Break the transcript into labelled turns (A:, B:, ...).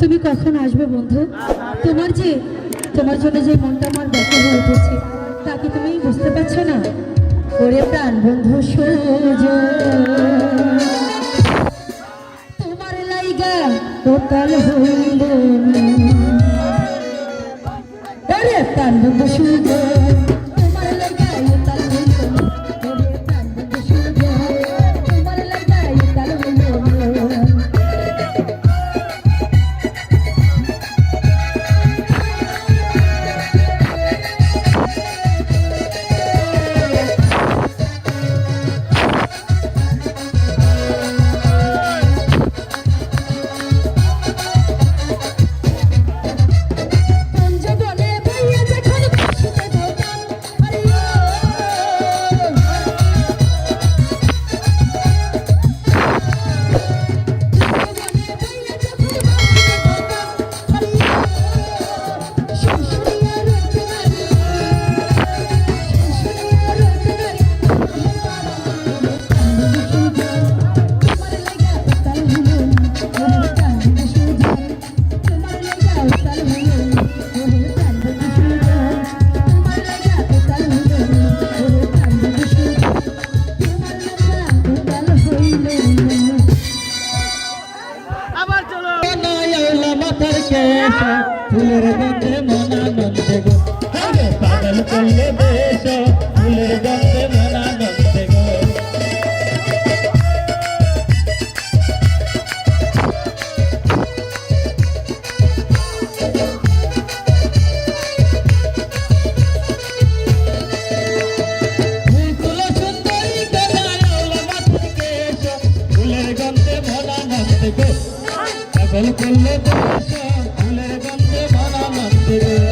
A: তুমি কখন আসবে বন্ধু? তোমার যে, তোমার জন্য যে মনটা আমার ব্যথা হয়ে উঠেছে, তা কি তুমি বুঝতে পারছ না? ওরে প্রাণ বন্ধু, সূর্য। তোতাল হইল
B: রে তার সুন্দর। প্রেম করলে দেশ ফুলের গন্ধে মনা গন্ধে ফুলের গন্ধে মনা গন্ধে